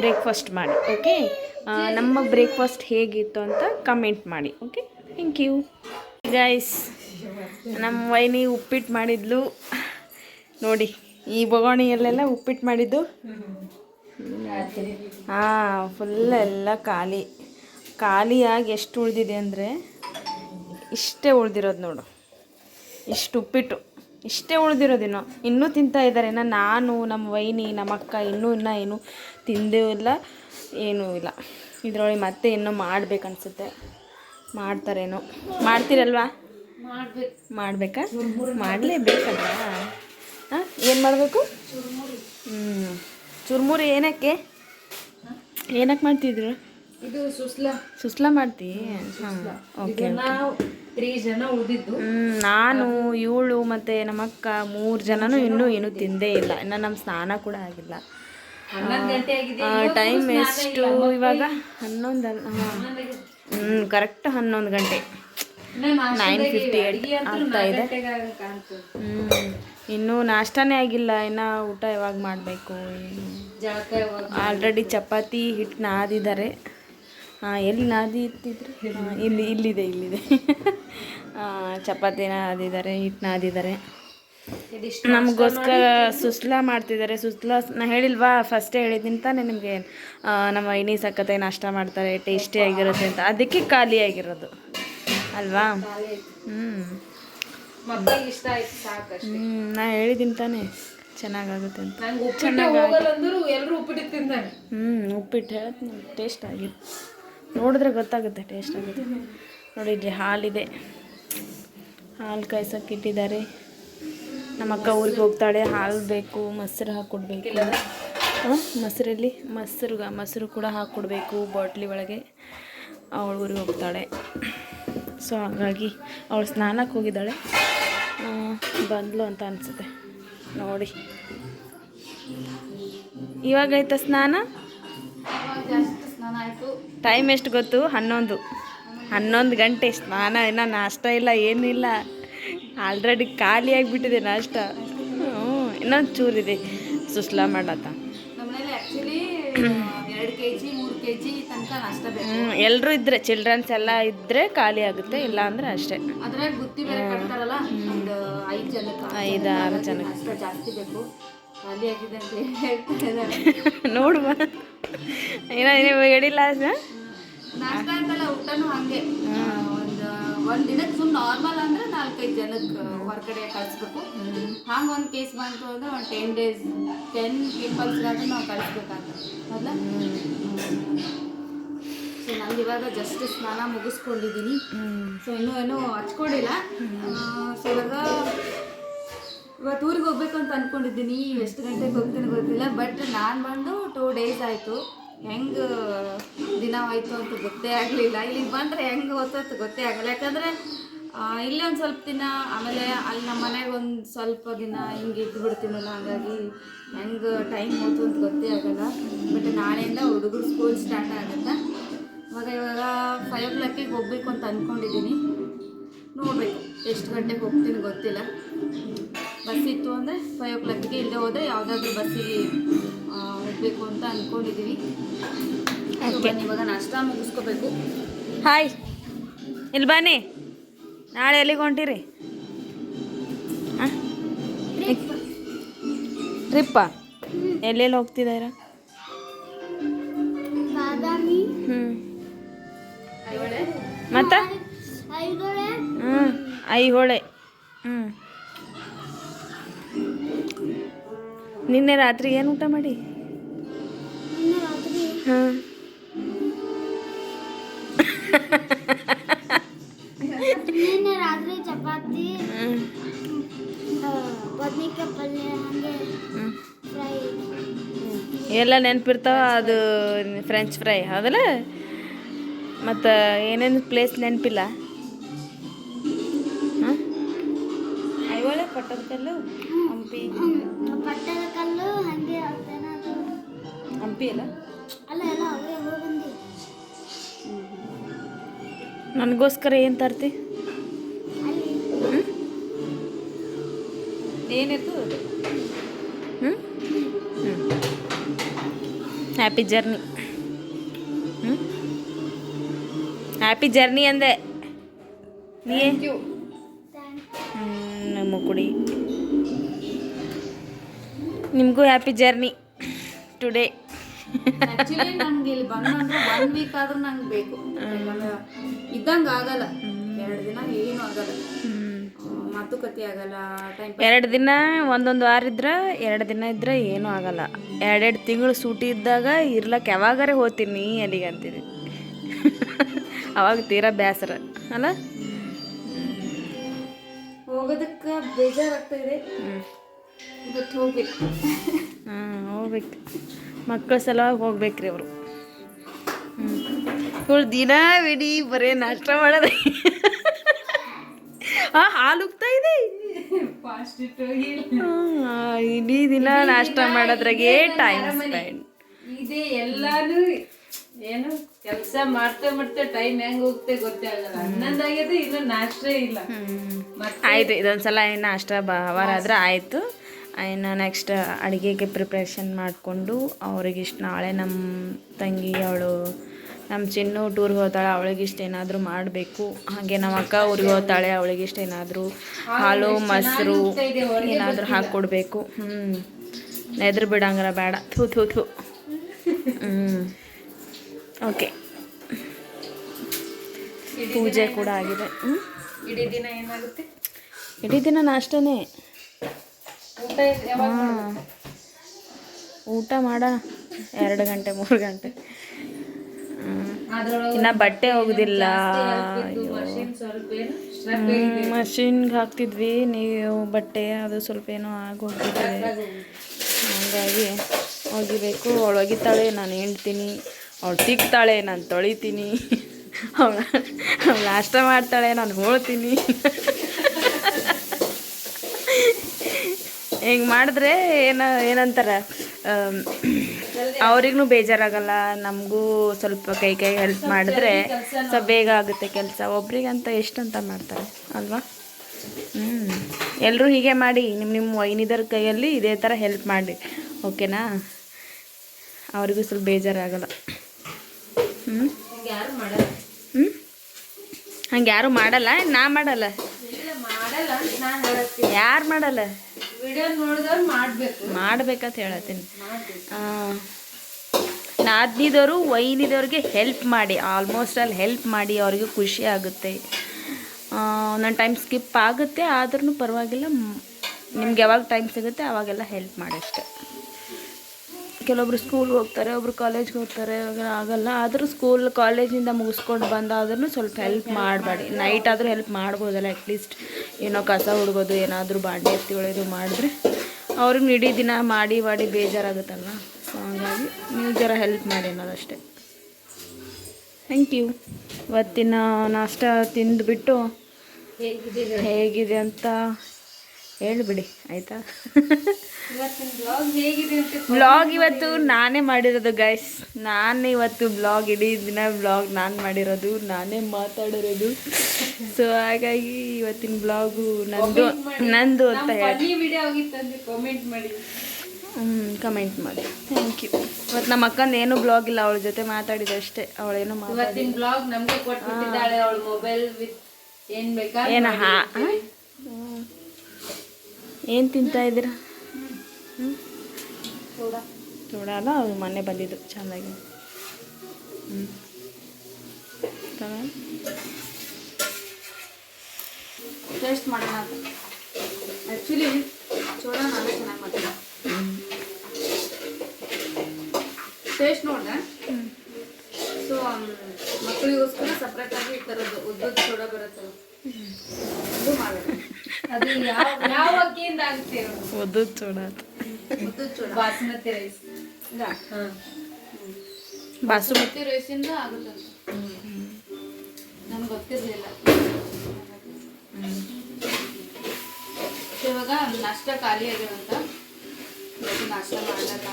ಬ್ರೇಕ್ಫಾಸ್ಟ್ ಮಾಡಿ ಓಕೆ ನಮ್ಮ ಬ್ರೇಕ್ಫಾಸ್ಟ್ ಹೇಗಿತ್ತು ಅಂತ ಕಮೆಂಟ್ ಮಾಡಿ ಓಕೆ ಥ್ಯಾಂಕ್ ಯು ಗೈಸ್ ನಮ್ಮ ವೈನಿ ಉಪ್ಪಿಟ್ಟು ಮಾಡಿದ್ಲು. ನೋಡಿ, ಈ ಬೊಗಣಿಯಲ್ಲೆಲ್ಲ ಉಪ್ಪಿಟ್ಟು ಮಾಡಿದ್ದು. ಹಾಂ ಫುಲ್ ಎಲ್ಲ ಖಾಲಿ. ಖಾಲಿಯಾಗಿ ಎಷ್ಟು ಉಳಿದಿದೆ ಅಂದರೆ ಇಷ್ಟೇ ಉಳ್ದಿರೋದು ನೋಡು. ಇಷ್ಟು ಉಪ್ಪಿಟ್ಟು. ಇಷ್ಟೇ ಉಳಿದಿರೋದಿನ್ನು ಇನ್ನೂ. ತಿಂತಾ ಇದ್ದಾರೆ. ನಾನು, ನಮ್ಮ ವೈನಿ, ನಮ್ಮ ಅಕ್ಕ ಇನ್ನೂ ಇನ್ನೂ ಏನು ತಿಂದೇ ಇಲ್ಲ, ಏನೂ ಇಲ್ಲ. ಇದರೊಳಗೆ ಮತ್ತೆ ಇನ್ನೂ ಮಾಡ್ಬೇಕನ್ಸುತ್ತೆ ಮಾಡ್ತಾರೇನೋ. ಮಾಡ್ತೀರಲ್ವಾ? ಮಾಡ್ಬೇಕು? ಮಾಡಬೇಕಾ ಮಾಡಲೇಬೇಕಲ್ಲ ಹಾಂ, ಏನು ಮಾಡಬೇಕು? ಹ್ಞೂ ಚುರ್ಮುರಿ ಏನಕ್ಕೆ? ಏನಕ್ಕೆ ಮಾಡ್ತಿದ್ರು? ಇದು ಸುಸ್ಲ. ಸುಸ್ಲ ಮಾಡ್ತಿ? ಓಕೆ ತ್ರೀ ಜನ ಉಳಿದಿದ್ದು. ನಾನು ಇವಳು ಮತ್ತು ನಮ್ಮ ಅಕ್ಕ ಮೂರು ಜನನೂ ಇನ್ನೂ ಏನೂ ತಿಂದೇ ಇಲ್ಲ. ಇನ್ನು ನಮ್ಮ ಸ್ನಾನ ಕೂಡ ಆಗಿಲ್ಲ. ಟೈಮ್ ಎಷ್ಟು ಇವಾಗ? ಹನ್ನೊಂದು ಹ್ಞೂ ಕರೆಕ್ಟ್ ಹನ್ನೊಂದು ಗಂಟೆ. ನೈನ್ ಫಿಫ್ಟಿ ಏಟ್ ಆಗ್ತಾ ಇದೆ. ಹ್ಞೂ ಇನ್ನೂ ನಾಷ್ಟಾನೇ ಆಗಿಲ್ಲ. ಇನ್ನು ಊಟ ಯಾವಾಗ ಮಾಡಬೇಕು ಆಲ್ರೆಡಿ ಚಪಾತಿ ಹಿಟ್ಟು ನಾದಿದ್ದಾರೆ. ಹಾಂ ಎಲ್ಲಿ ನಾದಿ ಇತ್ತಿದ್ರು ಇಲ್ಲಿ ಇಲ್ಲಿದೆ ಇಲ್ಲಿದೆ. ಚಪಾತಿನ ಚಪಾತಿ ನಾದಿದ್ದಾರೆ ಹಿಟ್ಟು ನಾದಿದ್ದಾರೆ. ನಮಗೋಸ್ಕರ ಸುಸ್ಲಾ ಮಾಡ್ತಿದ್ದಾರೆ. ಸುಸ್ಲಾ ನಾ ಹೇಳಿಲ್ವಾ? ಫಸ್ಟೇ ಹೇಳಿದ್ದೀನಿ ತಾನೇ ನಿಮಗೆ. ನಮ್ಮ ಇನಿ ಸಕ್ಕತ್ತೆ ನಾಷ್ಟ ಮಾಡ್ತಾರೆ ಟೇಸ್ಟಿ ಆಗಿರುತ್ತೆ ಅಂತ. ಅದಕ್ಕೆ ಖಾಲಿ ಆಗಿರೋದು. ಅಲ್ವಾ? ಹ್ಞೂ ನಾ ಹೇಳಿದ್ದೀನಿ ತಾನೆ. ಚೆನ್ನಾಗಾಗುತ್ತೆ ಅಂತ. ನಂಗೆ ಉಪ್ಪಿಟ್ಟು ಹೋಗಲ್ಲ ಅಂದ್ರು ಎಲ್ಲರೂ ಉಪ್ಪಿಟ್ಟು ತಿಂದಾನೆ ಹ್ಞೂ ಉಪ್ಪಿಟ್ಟು ಹೇಳ್ತೀನಿ ಟೇಸ್ಟ್ ಆಗಿದೆ ನೋಡಿದ್ರೆ ಗೊತ್ತಾಗುತ್ತೆ ಟೇಸ್ಟ್ ಆಗುತ್ತೆ. ನೋಡಿ ಇಲ್ಲಿ ಹಾಲಿದೆ. ಹಾಲು ಕಾಯ್ಸೋಕೆ ಇಟ್ಟಿದ್ದಾರೆ. ನಮ್ಮ ಅಕ್ಕ ಊರಿಗೆ ಹೋಗ್ತಾಳೆ. ಹಾಲು ಬೇಕು ಮೊಸರು ಹಾಕ್ಕೊಡ್ಬೇಕು ಮೊಸರಲ್ಲಿ ಮೊಸರು ಮೊಸರು ಕೂಡ ಹಾಕ್ಕೊಡ್ಬೇಕು ಬಾಟ್ಲಿ ಒಳಗೆ. ಅವಳು ಊರಿಗೆ ಹೋಗ್ತಾಳೆ. ಸೊ ಹಾಗಾಗಿ ಅವಳು ಸ್ನಾನಕ್ಕೆ ಹೋಗಿದ್ದಾಳೆ. ಬಂದ್ಲು ಅಂತ ಅನಿಸುತ್ತೆ. ನೋಡಿ. ಇವಾಗೈತ ಸ್ನಾನ? ಟೈಮ್ ಎಷ್ಟು ಗೊತ್ತು? ಹನ್ನೊಂದು. ಹನ್ನೊಂದು ಗಂಟೆ. ಸ್ನಾನ ಇನ್ನು ನಾಷ್ಟ ಇಲ್ಲ ಏನಿಲ್ಲ ಆಲ್ರೆಡಿ ಖಾಲಿ ಆಗಿಬಿಟ್ಟಿದೆ ನಾಷ್ಟ. ಹ್ಞೂ ಇನ್ನೊಂದು ಚೂರಿದೆ ಸುಸ್ಲಾ ಮಾಡತ್ತ. ಹ್ಞೂ ಎಲ್ಲರೂ ಇದ್ದರೆ ಚಿಲ್ಡ್ರನ್ಸ್ ಎಲ್ಲ ಇದ್ದರೆ ಖಾಲಿ ಆಗುತ್ತೆ ಇಲ್ಲ ಅಂದ್ರೆ ಅಷ್ಟೇ. ಐದಾರು ಜನಕ್ಕೆ ನೋಡುವ. ಏನೋ ನೀವು ಹೇಳಿಲ್ಲ ಊಟನೂ ಹಂಗೆ. ಒಂದು ಒಂದು ದಿನಕ್ಕೆ ಸುಮ್ಮನೆ ನಾರ್ಮಲ್ ಅಂದ್ರೆ ನಾಲ್ಕೈದು ಜನಕ್ಕೆ ಹೊರಗಡೆ ಕಳಿಸ್ಬೇಕು. ಹಂಗೆ ಒಂದು ಕೇಸ್ ಬಂತು ಅಂದ್ರೆ ಒಂದು ಟೆನ್ ಡೇಸ್ ಟೆನ್ ಪೀಪಲ್ಸ್ಗಾದ್ರೂ ನಾವು ಕಳಿಸ್ಬೇಕಾಗ್ತದೆ ಹೌದಾ ಸೊ ನಂದು ಇವಾಗ ಜಸ್ಟ್ ಸ್ನಾನ ಮುಗಿಸ್ಕೊಂಡಿದ್ದೀನಿ ಸೊ ಇನ್ನೂ ಏನೂ ಹಚ್ಕೊಂಡಿಲ್ಲ. ಸೊ ಇವಾಗ ಇವತ್ತು ಊರಿಗೆ ಹೋಗ್ಬೇಕು ಅಂತ ಅನ್ಕೊಂಡಿದ್ದೀನಿ. ಎಷ್ಟು ಗಂಟೆಗೆ ಹೋಗ್ತೀನಿ ಗೊತ್ತಿಲ್ಲ. ಬಟ್ ನಾನು ಬಂದು ಟೂ ಡೇಸ್ ಆಯಿತು. ಹೆಂಗೆ, ದಿನ ಹೋಯ್ತು ಅಂತ ಗೊತ್ತೇ ಆಗಲಿಲ್ಲ. ಇಲ್ಲಿಗೆ ಬಂದರೆ ಹೆಂಗೆ ಹೊತ್ತು ಗೊತ್ತೇ ಆಗಲ್ಲ. ಯಾಕಂದರೆ ಇಲ್ಲೇ ಒಂದು ಸ್ವಲ್ಪ ದಿನ, ಆಮೇಲೆ ಅಲ್ಲಿ ನಮ್ಮ ಮನೆಗೆ ಒಂದು ಸ್ವಲ್ಪ ದಿನ ಹಿಂಗೆ ಇದ್ದು ಬಿಡ್ತೀನಲ್ಲ ಹಾಗಾಗಿ ಹೆಂಗೆ ಟೈಮ್ ಹೋಯ್ತು ಅಂತ ಗೊತ್ತೇ ಆಗಲ್ಲ. ಬಟ್ ನಾಳೆಯಿಂದ ಹುಡುಗರು ಸ್ಕೂಲ್ ಸ್ಟಾರ್ಟ್ ಆಗುತ್ತೆ. ಇವಾಗ ಇವಾಗ ಫೈವ್ ಓ ಕ್ಲಾಕಿಗೆ ಹೋಗ್ಬೇಕು ಅಂತ ಅಂದ್ಕೊಂಡಿದ್ದೀನಿ ನೋಡಬೇಕು. ಎಷ್ಟು ಗಂಟೆಗೆ ಹೋಗ್ತೀನಿ ಗೊತ್ತಿಲ್ಲ. ಬಸ್ ಇತ್ತು ಅಂದರೆ ಫೈವ್ ಓ ಕ್ಲಾಕ್ಗೆ ಇಲ್ಲದೆ ಹೋದರೆ ಯಾವುದಾದ್ರೂ ಬಸ್ಸಿಗೆ ಹೋಗ್ಬೇಕು ಅಂತ ಅಂದ್ಕೊಂಡಿದ್ದೀವಿ ಬನ್ನಿ ಇವಾಗ ನಾಷ್ಟ ಮುಗಿಸ್ಕೋಬೇಕು. ಹಾಯ್ ಇಲ್ಲಿ ಬನ್ನಿ. ನಾಳೆ ಎಲ್ಲಿಗೆ ಹೊಂಟಿರಿ? ಟ್ರಿಪ್ಪ ಎಲ್ಲೆಲ್ಲಿ ಹೋಗ್ತಿದ್ದೀರ? ಹ್ಞೂ ಮತ್ತು? ಹ್ಞೂ ಐಹೊಳೆ. ಹ್ಞೂ ನಿನ್ನೆ ರಾತ್ರಿ ಏನು ಊಟ ಮಾಡಿ? ಹಾಂ. ನಿನ್ನೆ ರಾತ್ರಿ ಚಪಾತಿ ಹ್ಞೂ ಬದ್ನಿಕಾಯಿ ಪಲ್ಯ ಹಂಗೆ ಫ್ರೈ. ಎಲ್ಲ ನೆನಪಿರ್ತಾವ ಅದು ಫ್ರೆಂಚ್ ಫ್ರೈ ಹೌದಲ್ಲ? ಮತ್ತು ಏನೇನು ಪ್ಲೇಸ್ ನೆನಪಿಲ್ಲ? ಪಟ್ಟದಕಲ್ಲು ಹಂಪಿ ಪಟ್ಟದಕಲ್ಲು ಹಂಗೆ ಹಂಪಿ ಅಲ್ಲ ಅಲ್ಲ ಎಲ್ಲ ಅವೇ ಹೋಗಿ ನನಗೋಸ್ಕರ ಏನು ತರ್ತಿ ಏನಿತ್ತು ಹ್ಞೂ ಹ್ಞೂ ಹ್ಯಾಪಿ ಜರ್ನಿ ಹ್ಞೂ ಹ್ಯಾಪಿ ಜರ್ನಿ ಅಂದೆ ನೀ ನಮ್ಮ ನಿಮಗೂ ಹ್ಯಾಪಿ ಜರ್ನಿ ಟುಡೇ ಆ್ಯಕ್ಚುಲಿ ನಂಗೆ ಇಲ್ಲಿ ಬಂದು ಅಂದ್ರೆ ಒನ್ ವೀಕ್ ಆದ್ರೂ ನಂಗೆ ಬೇಕು. ಇದ್ದಂಗೆ ಆಗಲ್ಲ. ಎರಡು ದಿನ ಏನು ಆಗಲ್ಲ. ಮಾತುಕತೆ ಆಗಲ್ಲ ಎರಡು ದಿನ ಒಂದೊಂದು ವಾರ ಇದ್ರೆ ಎರಡು ದಿನ ಇದ್ರೆ ಏನೂ ಆಗಲ್ಲ. ಎರಡೆರಡು ತಿಂಗಳು ಸೂಟಿ ಇದ್ದಾಗ ಇರ್ಲಕ್ಕೆ ಯಾವಾಗಾರೆ ಹೋಗ್ತೀನಿ ಅಲ್ಲಿಗೆ ಅಂತಿದ್ವಿ ಅವಾಗ ತೀರಾ ಬೇಸರ ಅಲ್ಲ? ಹೋಗೋದಕ್ಕೆ ಬೇಜಾರಾಗ್ತಾ ಇದೆ. ಇವತ್ತು ಹೋಗ್ಬೇಕು. ಹಾಂ ಹೋಗ್ಬೇಕು. ಮಕ್ಕಳ ಸಲುವಾಗಿ ಹೋಗ್ಬೇಕ್ರಿ ಅವರು. ಇವಳು ದಿನ ಬಿಡಿ ಬರೀ ನಾಷ್ಟ ಮಾಡೋದೆ. ಆ ಹಾಲು ಉಗ್ತಾ ಇದೆ? ಇಡೀ ದಿನ ನಾಷ್ಟ ಮಾಡೋದ್ರಾಗೆ ಟೈಮ್ ಸ್ಪೆಂಡ್ ಇದೆ ಎಲ್ಲಾನು ಏನು ಕೆಲಸ ಮಾಡ್ತಾ ಮಾಡ್ತಾ ಟೈಮ್ ಹೆಂಗ್ ಹೋಗುತ್ತೆ ಗೊತ್ತೇ ಆಗಲ್ಲ. ಹನ್ನೊಂದಾಗ್ಯದ ಇನ್ನು ನಾಷ್ಟ ಇಲ್ಲ. ಆಯ್ತು ಇದೊಂದ್ಸಲ ಏನು ನಾಷ್ಟ ವಾರ ಆದ್ರೆ ಆಯಿತು. ಇನ್ನು ನೆಕ್ಸ್ಟ್ ಅಡುಗೆಗೆ ಪ್ರಿಪ್ರೇಷನ್ ಮಾಡಿಕೊಂಡು ಅವ್ರಿಗಿಷ್ಟು ನಾಳೆ ನಮ್ಮ ತಂಗಿ ಅವಳು ನಮ್ಮ ಚಿನ್ನು ಟೂರ್ಗೆ ಹೋಗ್ತಾಳೆ ಅವಳಿಗಿಷ್ಟು ಏನಾದರೂ ಮಾಡಬೇಕು. ಹಾಗೆ ನಮ್ಮ ಅಕ್ಕ ಊರಿಗೆ ಹೋಗ್ತಾಳೆ ಅವಳಿಗಿಷ್ಟು ಏನಾದರೂ ಹಾಲು ಮೊಸರು ಏನಾದರೂ ಹಾಕ್ಕೊಡ್ಬೇಕು. ಹ್ಞೂ ನೆದ್ರ ಬಿಡಂಗಾರ ಬೇಡ. ಥೂ ಥೂ ಥೂ. ಹ್ಞೂ ಓಕೆ ಪೂಜೆ ಕೂಡ ಆಗಿದೆ. ಹ್ಞೂ ಇಡೀ ದಿನ ಏನಾಗುತ್ತೆ? ಇಡೀ ದಿನ ನಾಷ್ಟನೇ. ಹಾಂ ಊಟ ಮಾಡ. ಎರಡು ಗಂಟೆ ಮೂರು ಗಂಟೆ. ಇನ್ನ ಬಟ್ಟೆ ಹೋಗುದಿಲ್ಲ. ಮಷಿನ್ಗೆ ಹಾಕ್ತಿದ್ವಿ. ನೀವು ಬಟ್ಟೆ ಅದು ಸ್ವಲ್ಪ ಏನೋ ಆಗೋಗ್ಬಿಟ್ಟಿದೆ ಹಾಗಾಗಿ ಒಗಿಬೇಕು ಒಳಗಿತಾಳೆ ನಾನು ಹೇಳ್ತೀನಿ. ಅವಳು ತಿಕ್ತಾಳೆ ನಾನು ತೊಳಿತೀನಿ. ಅವಳು ಅವಳು ನಾಷ್ಟ ಮಾಡ್ತಾಳೆ ನಾನು ಹೋಳ್ತೀನಿ. ಹಿಂಗೆ ಮಾಡಿದ್ರೆ ಏನು, ಏನಂತಾರೆ ಅವ್ರಿಗೂ ಬೇಜಾರಾಗಲ್ಲ, ನಮಗೂ ಸ್ವಲ್ಪ ಕೈ ಕೈ ಹೆಲ್ಪ್ ಮಾಡಿದ್ರೆ ಸ್ವಲ್ಪ ಬೇಗ ಆಗುತ್ತೆ ಕೆಲಸ. ಒಬ್ರಿಗಂತ ಎಷ್ಟಂತ ಮಾಡ್ತಾರೆ, ಅಲ್ವಾ? ಹ್ಞೂ ಎಲ್ಲರೂ ಹೀಗೆ ಮಾಡಿ ನಿಮ್ಮ ನಿಮ್ಮ ವೈನಿದರ ಕೈಯಲ್ಲಿ ಇದೇ ಥರ ಹೆಲ್ಪ್ ಮಾಡಿ, ಓಕೆನಾ? ಅವ್ರಿಗೂ ಸ್ವಲ್ಪ ಬೇಜಾರಾಗಲ್ಲ. ಹ್ಞೂ ಹ್ಞೂ ಹಂಗೆ ಯಾರು ಮಾಡಲ್ಲ, ನಾ ಮಾಡಲ್ಲ? ಯಾರು ಮಾಡಲ್ಲ? ವಿಡಿಯೋ ನೋಡಿದವ್ರು ಮಾಡ್ಬೇಕು. ಮಾಡ್ಬೇಕಂತ ಹೇಳತ್ತೀನಿ. ನಾದ್ನಿದವರು ವೈನಿದವ್ರಿಗೆ ಹೆಲ್ಪ್ ಮಾಡಿ ಆಲ್ಮೋಸ್ಟ್ ಅಲ್ಲಿ ಹೆಲ್ಪ್ ಮಾಡಿ ಅವ್ರಿಗೆ ಖುಷಿ ಆಗುತ್ತೆ. ಒಂದೊಂದು ಟೈಮ್ ಸ್ಕಿಪ್ ಆಗುತ್ತೆ ಆದ್ರೂ ಪರವಾಗಿಲ್ಲ ನಿಮ್ಗೆ ಯಾವಾಗ ಟೈಮ್ ಸಿಗುತ್ತೆ ಅವಾಗೆಲ್ಲ ಹೆಲ್ಪ್ ಮಾಡಿ ಅಷ್ಟೆ. ಕೆಲವೊಬ್ರು ಸ್ಕೂಲ್ಗೆ ಹೋಗ್ತಾರೆ, ಒಬ್ರು ಕಾಲೇಜ್ಗೆ ಹೋಗ್ತಾರೆ ಆಗಲ್ಲ. ಆದರೂ ಸ್ಕೂಲ್ ಕಾಲೇಜಿಂದ ಮುಗಿಸ್ಕೊಂಡು ಬಂದಾದ್ರೂ ಸ್ವಲ್ಪ ಹೆಲ್ಪ್ ಮಾಡಬೇಡಿ. ನೈಟ್ ಆದರೂ ಹೆಲ್ಪ್ ಮಾಡ್ಬೋದಲ್ಲ ಅಟ್ಲೀಸ್ಟ್ ಏನೋ ಕಸ ಹುಡ್ಗೋದು, ಏನಾದರೂ ಬಾಂಡೆ ಎತ್ತಿ ಒಳ್ಳೆಯದು ಮಾಡಿದ್ರೆ ಅವ್ರಿಗೆ ಇಡೀ ದಿನ ಮಾಡಿ ಮಾಡಿ ಬೇಜಾರಾಗುತ್ತಲ್ಲ ಸೊ ಹಂಗಾಗಿ ನೀವು ಜರ ಹೆಲ್ಪ್ ಮಾಡಿ ಅನ್ನೋದಷ್ಟೇ ಥ್ಯಾಂಕ್ ಯು ಇವತ್ತಿನ ನಾಷ್ಟ ತಿಂದುಬಿಟ್ಟು ಹೇಗಿದೆ ಅಂತ ಹೇಳಿಬಿಡಿ ಆಯಿತಾ? ಬ್ಲಾಗ್ ಇವತ್ತು ನಾನೇ ಮಾಡಿರೋದು ಗೈಸ್ ನಾನು ಇವತ್ತು ಬ್ಲಾಗ್ ಇಡೀ ದಿನ ಬ್ಲಾಗ್ ನಾನು ಮಾಡಿರೋದು ನಾನೇ ಮಾತಾಡಿರೋದು. ಸೊ ಹಾಗಾಗಿ ಇವತ್ತಿನ ಬ್ಲಾಗು ನಂದು ನಂದು ಅಂತ ಹೇಳಿ. ಕಾಮೆಂಟ್ ಮಾಡಿ. ಥ್ಯಾಂಕ್ ಯು ಇವತ್ತು ನಮ್ಮ ಅಕ್ಕಂದು ಏನು ಬ್ಲಾಗ್ ಇಲ್ಲ ಅವಳ ಜೊತೆ ಮಾತಾಡಿದೆ ಅಷ್ಟೇ. ಅವಳೇನು ಮಾತಾಡಿ ಇವತ್ತಿನ ಬ್ಲಾಗ್ ನಮ್ಗೆ ಕೊಟ್ಬಿಟ್ಟಿದ್ದಾಳೆ ಅವಳ ಮೊಬೈಲ್ ವಿತ್ ಏನ್ ಬೇಕಾ ಏನ ಹಾ ಏನು ತಿಂತಾ ಇದ್ದೀರಾ? ನೋಡ ಅಲ್ಲ ಅದು ಮೊನ್ನೆ ಬಂದಿದ್ರು ಚೆನ್ನಾಗಿ ಹ್ಞೂ ಟೇಸ್ಟ್ ಮಾಡೋಣ ಆ್ಯಕ್ಚುಲಿ ಚೂಡ ನಾನೇ ಚೆನ್ನಾಗಿ ಮಾಡ್ತೀನಿ. ಟೇಸ್ಟ್ ನೋಡಿದೆ. ಸೊ ಮಕ್ಕಳಿಗೋಸ್ಕರ ಸಪ್ರೇಟಾಗಿ ಈ ಥರದ್ದು ಚೂಡ ಬರುತ್ತಲ್ಲ. ಅದು ಮಾಡಬೇಕು. ಅದು ಯಾವ ಯಾವ ಅಕ್ಕಿಯಿಂದ ಆಗುತ್ತೆ ಒದ್ದು ಚೂಡ ಉದ್ದದ ಚೂಡ ಬಾಸ್ಮತಿ ರೈಸ್ ಬಾಸುಮತಿ ರೈಸಿಂದ ಆಗುತ್ತಂತ ನಮ್ಗೆ ಗೊತ್ತಿರಲಿಲ್ಲ. ಇವಾಗ ನಾಷ್ಟ ಖಾಲಿ ಇವತ್ತು ನಾಷ್ಟ ಮಾಡಲ್ಲ.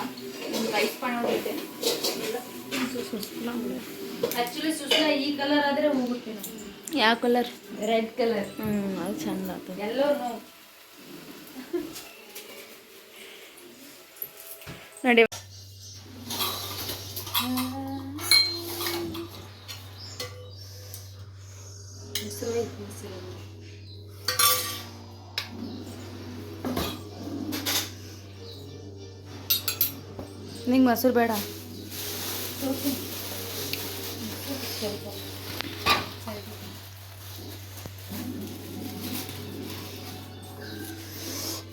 ಒಂದು ರೈಸ್ ಮಾಡಿದ್ದೆ ಆ್ಯಕ್ಚುಲಿ ಸುಸ್ತ. ಈ ಕಲರ್ ಆದರೆ ಹೋಗುತ್ತೆ. ಯಾವ ಕಲರ್ ರೆಡ್ ಕಲರ್ ಹ್ಞೂ ಅದು ಚಂದ ಆಯ್ತು ಎಲ್ಲೋ ನೋಡಿ. ನಿಂಗೆ ಮೊಸರು ಬೇಡ.